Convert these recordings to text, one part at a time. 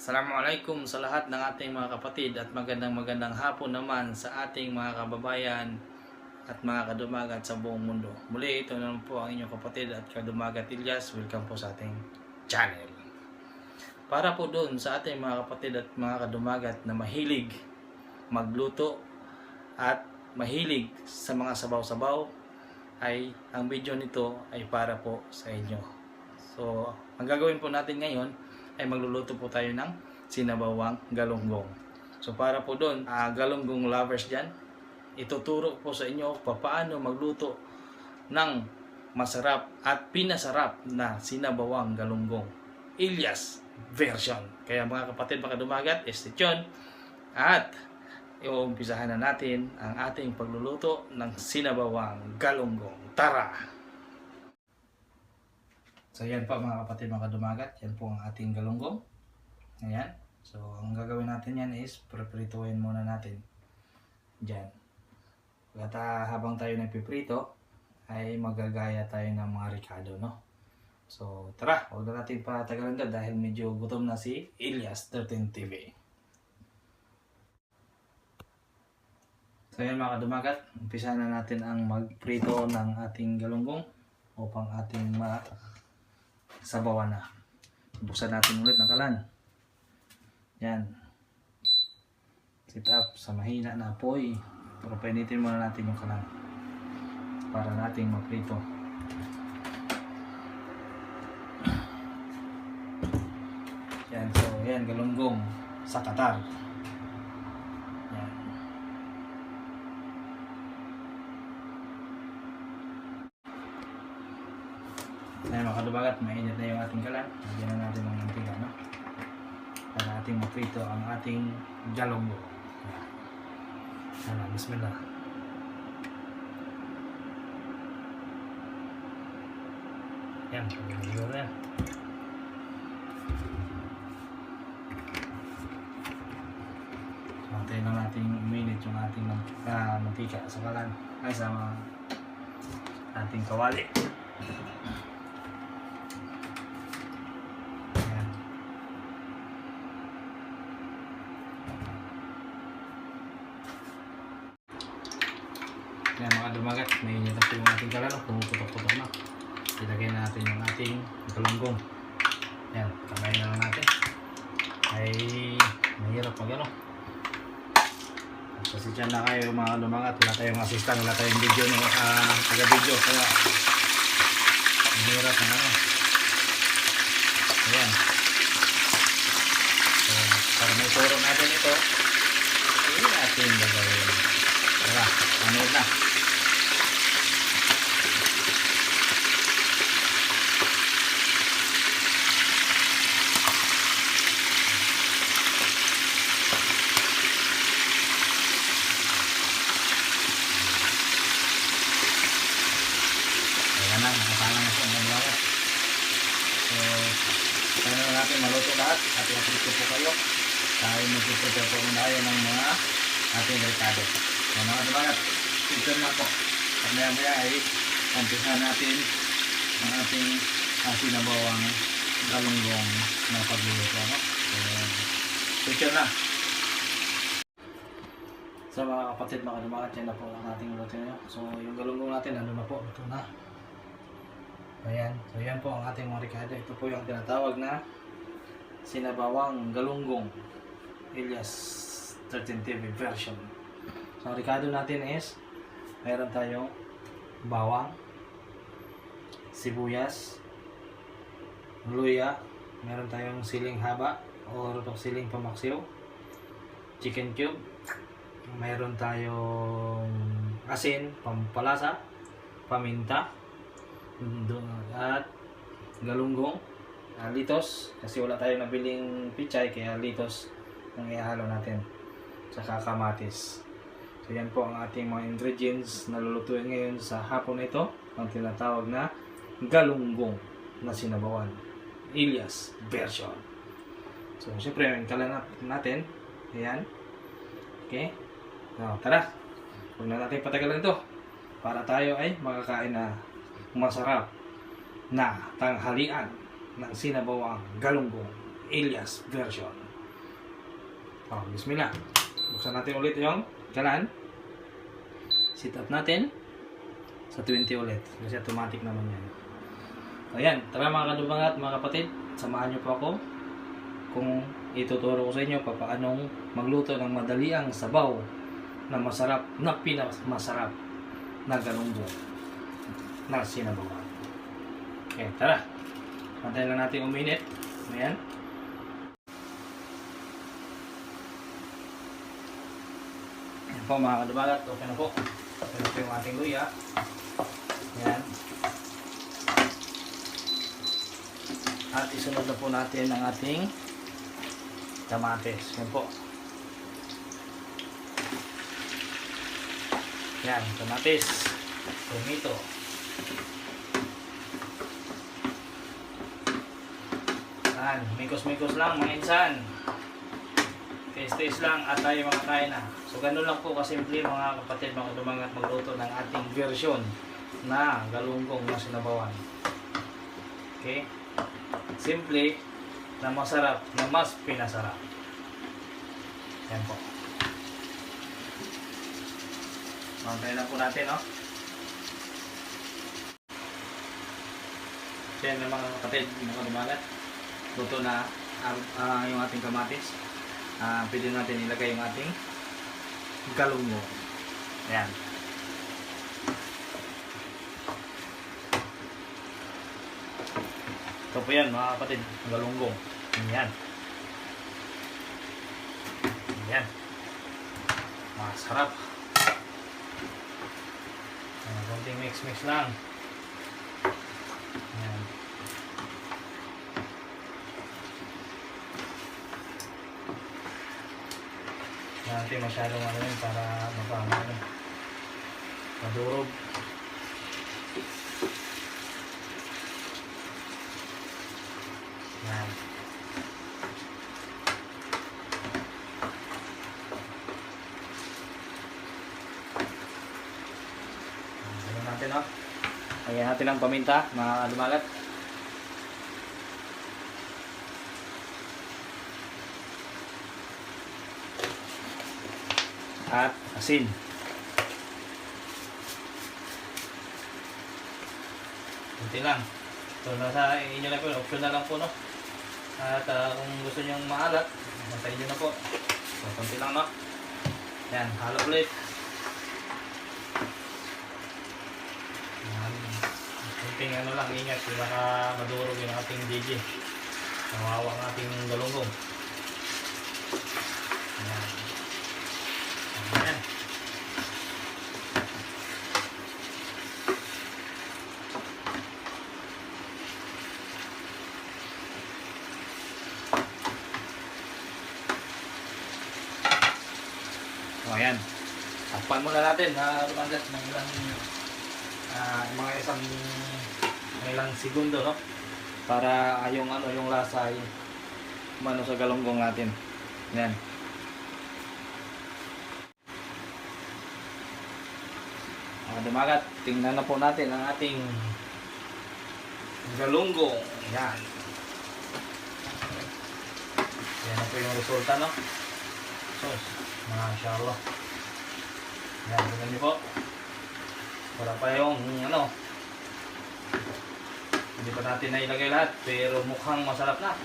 Assalamualaikum sa lahat ng ating mga kapatid at magandang magandang hapon naman sa ating mga kababayan at mga kadumagat sa buong mundo. Muli, ito naman po ang inyong kapatid at kadumagat Ilyas. Welcome po sa ating channel. Para po doon sa ating mga kapatid at mga kadumagat na mahilig magluto at mahilig sa mga sabaw-sabaw ay ang video nito ay para po sa inyo. So, ang gagawin po natin ngayon ay magluluto po tayo ng sinabawang galunggong. So para po doon, ah, galunggong lovers dyan, ituturo po sa inyo paano magluto ng masarap at pinasarap na sinabawang galunggong. Ilyas version. Kaya mga kapatid, mga dumagat, tuned. At iumpisahan na natin ang ating pagluluto ng sinabawang galunggong. Tara! So yan po mga kapatid mga dumagat, yan po ang ating galunggong. Ayan. So ang gagawin natin yan is preprituhin muna natin. Diyan. At ah, habang tayo nagpiprito, ay magagaya tayo ng mga ricado, no? So tara, huwag na natin patagalan doon dahil medyo gutom na si Elias 13 TV. So yan mga dumagat, umpisa na natin ang magprito ng ating galunggong upang ating ma sabawan na. Buksan natin ulit ng kalan. Yan. Sit up sa mahina na apoy. Pero painitin muna natin yung kalan. Para nating maprito. Yan. So, yan. Galunggong sa katar. Yan. Ayan mga kadubagat, mainit na yung ating kalan. Lagyan na natin ng mantika, no? Para ating maprito ang ating galonggo. Ayan, bismillah. Yan, pagkakaligaw na yan. Antayin lang natin uminit yung ating ah, mantika sa kalan. Ay, sa mga ating kawali. Ayan. Ayan mga dumagat, may init na po yung ating kalano, pumuputok-putok na. Ilagay natin yung ating galunggong. Ayan, kamay na lang natin. Ay, mahirap mag ano. Kasi dyan na kayo mga dumagat, wala tayong assistant, wala tayong video, ah, taga-video, kaya mahirap na ano. Ayan. So, para may turo natin ito, hindi natin gagawin. Tara, ano na, nakasama na sa mga mga. So, kaya na natin maluto lahat at ko po kayo. Tayo mag-prepare po muna tayo ng mga ating recado. So, mga dumagat, ito na po. At maya maya ay umpisa natin ang ating asinabawang galunggong na pagluluto. No? So, ito na. So mga kapatid, mga dumagat, yan na po ang ating luto nyo. So yung galunggong natin, ano na po, ito na. Ayan. So yan po ang ating mga ricado. Ito po yung tinatawag na sinabawang galunggong Elias 13 TV version. So ang ricado natin is meron tayong bawang, sibuyas, luya, meron tayong siling haba or siling pamaksiw, chicken cube, meron tayong asin, pampalasa, paminta, at galunggong, ah, litos, kasi wala tayong nabiling pichay, kaya litos ang ihalo natin, tsaka kamatis. So yan po ang ating mga ingredients na lulutuin ngayon sa hapon na ito, ang tinatawag na galunggong na sinabawan. Ilias version. So, syempre, yung kalanap natin. Ayan. Okay. So, tara. Huwag na natin patagalan ito. Para tayo ay makakain na masarap na tanghalian ng sinabawang galunggong Elias version. Oh, bismillah. Buksan natin ulit yung kalan. Sit up natin sa 20 ulit. Kasi automatic naman yan. Ayan, tara mga kadubang at mga kapatid, samahan niyo po ako kung ituturo ko sa inyo pa paanong magluto ng madaliang sabaw na masarap, na pinakamasarap na galunggong na sinabawan. Okay, tara. Pantayin lang natin uminit. Ayan. Ayan po mga kadumagat, okay na po. Okay po yung ating luya. Ayan. At isunod na po natin ang ating kamatis. Yan po. Yan, kamatis. Tomato. Yan, mikos-mikos lang mga insan. Taste-taste lang at tayo makakain na. So ganun lang po kasimple mga kapatid, mga dumangat magluto ng ating version na galunggong na sinabawan. Okay? Simple na masarap, na mas pinasarap. Yan po. Mantay lang po natin, no? Yan mga kapatid, mga dumangat. Luto na ah, ah, yung ating kamatis. Ah, pwede natin ilagay yung ating galungo. Ayan. Ito po yan mga kapatid, galunggong. Ayan. Ayan. Masarap. Konting mix-mix lang. Natin masyadong ano yun para mapama ano. Madurog. Yan. Ano natin, no? Lagyan natin ang paminta, mga lumagat. At asin. Kunti lang. So, nasa inyo na po, option na lang po, no? At ah, kung gusto nyo maalat, matay nyo na po. So, konti lang, no? Yan, halo ulit. Kunting ano lang, ingat, baka madurog yung ating DJ. Nawawa ang ating galunggong. Yan. Yan. O, ayan. Takpan muna natin na lumagas ng ilang ah, mga isang ilang segundo, no? Para yung ano, yung lasa ay mano sa galunggong natin. Yan. Mga dumagat, tingnan na po natin ang ating galunggong. Yan. Yan na po yung resulta, no? Sos, mashallah. Yan, tingnan niyo po. Wala pa yung, ano, hindi pa natin nailagay lahat, pero mukhang masarap na.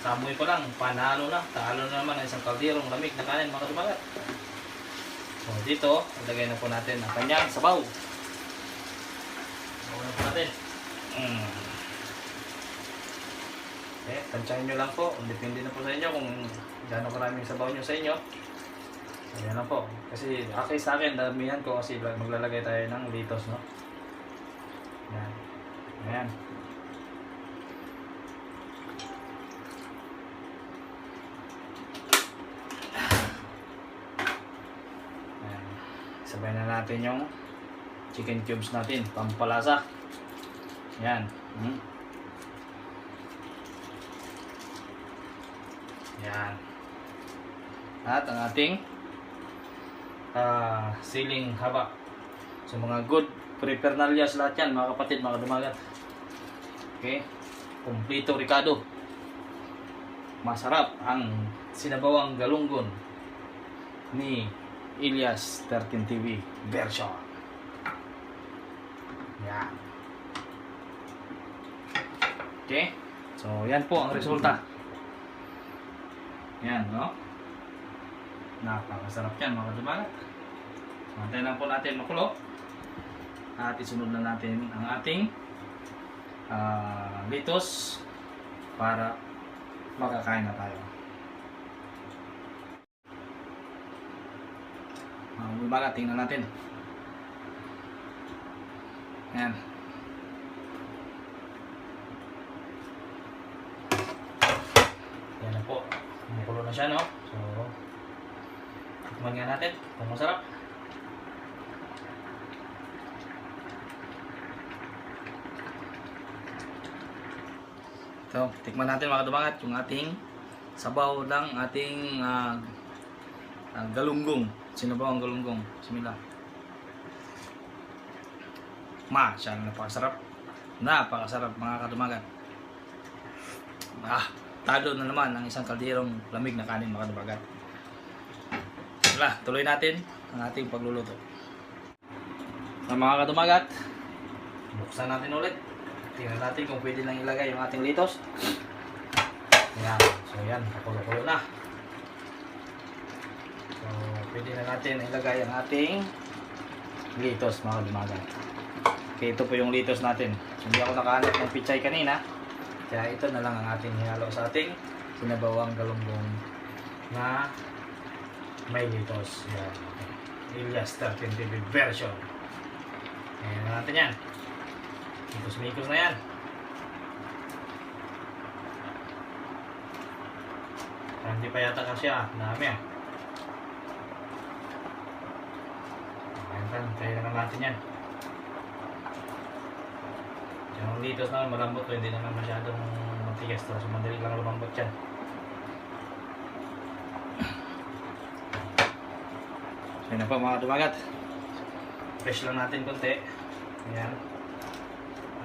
Samoy pa lang, panalo na. Talo na naman ang isang kalderong lamig na kanin, mga dumagat. So, dito, ilagay na po natin ang kanyang sabaw. Sabaw na po natin. Mm. Okay, tansyahin nyo lang po. Depende na po sa inyo kung gaano karaming sabaw nyo sa inyo. Ayan na po. Kasi okay sa akin, damihan ko kasi maglalagay tayo ng litos, no? Ayan. Ayan. Ayan. Sabay na natin yung chicken cubes natin, pampalasa. Yan. Hmm. Yan. At ang ating ah siling haba. So mga good prepernalias lahat yan mga kapatid, mga dumagat. Okay. Kompleto Ricardo. masarap ang sinabawang galunggon ni Ilyas 13 TV version. Yan. Okay? So, yan po ang resulta. Yan, no? Napakasarap yan, mga kadumagat. Antayin lang po natin makulo. At isunod na natin ang ating ah, litos para makakain na tayo. Mga kadumagat, tingnan natin. Yan. Yan na po. Kumukulo na siya, no? So, tikman nga natin kung masarap. Ito, tikman natin mga kadumangat yung ating sabaw ng ating ah, ah, galunggong. Sinabaw ang galunggong. Bismillah. Ma, siya napakasarap. Napakasarap mga kadumagat. Ah, talo na naman ang isang kalderong lamig na kanin mga kadumagat. Wala, tuloy natin ang ating pagluluto. Sa mga kadumagat, buksan natin ulit. Tingnan natin kung pwede nang ilagay yung ating litos. Yan. So yan, kakulo-kulo na. So, pwede na natin ilagay ang ating litos mga kadumagat. Okay, ito po yung litos natin. Hindi ako nakahanap ng pichay kanina. Kaya ito na lang ang ating hinalo sa ating sinabawang galunggong na may litos. Yan. Ilyas 13 TV version. Ayan na natin yan. Mikos-mikos na yan. Hindi pa yata kasi ah. Dami ah. Ayan. Kaya na natin yan. Yung litos naman malambot to. Hindi naman masyadong matigas to. So madali lang lumambot yan. Ayan na po mga dumagat. Fresh lang natin konti. Ayan.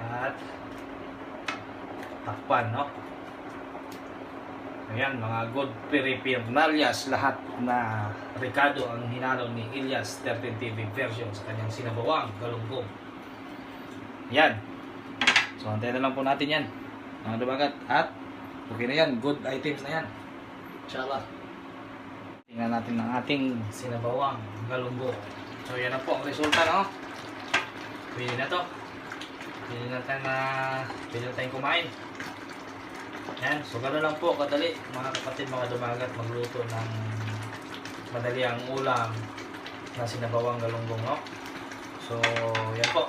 At takpan, no? Ayan, mga good peripernalias lahat na Ricardo ang hinalo ni Ilyas 13 TV version sa kanyang sinabawang galunggong. Yan. So, antayin na lang po natin yan. Mga dumagat. At, okay na yan. Good items na yan. Inshallah. Tingnan natin ang ating sinabawang galunggong. So, yan na po ang resulta, no? Pwede na to. Pwede na na, pwede na tayong kumain. Yan, so gano'n lang po kadali mga kapatid, mga dumagat magluto ng madali ang ulam na sinabawang galunggong, no? So, yan po.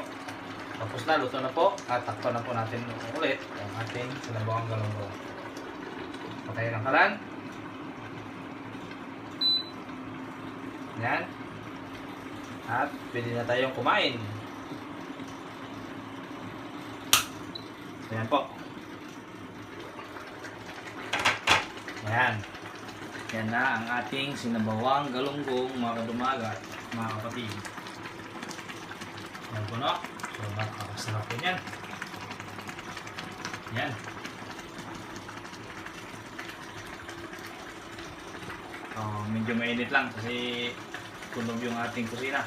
Tapos na, luto na po. At takpan na po natin ulit ang ating sinabawang galunggong. Patayin ang kalan. Yan. At pwede na tayong kumain. Ayan po. Ayan. Yan na ang ating sinabawang galunggong mga kadumagat, mga kapatid. Ayan po no? So, napakasarap po yan. Yan. Oh, medyo mainit lang kasi tunog yung ating kusina.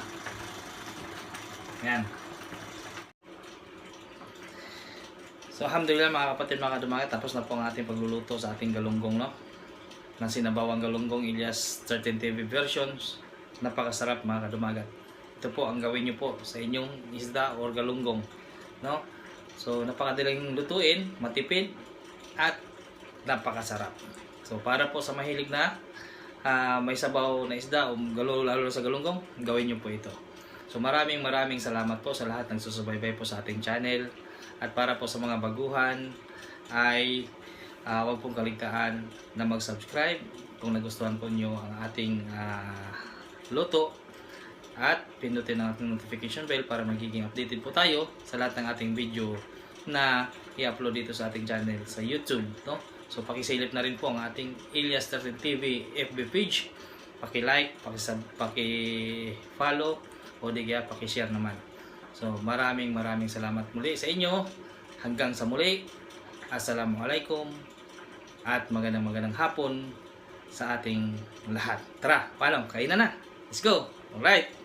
Yan. So alhamdulillah mga kapatid mga kadumagat tapos na po ang ating pagluluto sa ating galunggong no. Ng sinabawang galunggong Ilyas 13 TV versions. Napakasarap mga kadumagat. Ito po ang gawin niyo po sa inyong isda or galunggong no. So napakadaling lutuin, matipid at napakasarap. So para po sa mahilig na ah, may sabaw na isda o galo lalo sa galunggong, gawin niyo po ito. So maraming maraming salamat po sa lahat ng susubaybay po sa ating channel. At para po sa mga baguhan ay ah, huwag pong kaligtaan na mag-subscribe kung nagustuhan po nyo ang ating ah, luto at pindutin ang ating notification bell para magiging updated po tayo sa lahat ng ating video na i-upload dito sa ating channel sa YouTube. No? So pakisilip na rin po ang ating Ilyas 13 TV FB page. Paki-like, paki-sub, paki-follow o di kaya paki-share naman. So maraming maraming salamat muli sa inyo. Hanggang sa muli. Assalamualaikum at magandang magandang hapon sa ating lahat. Tara, paalam, kain na na. Let's go. Alright.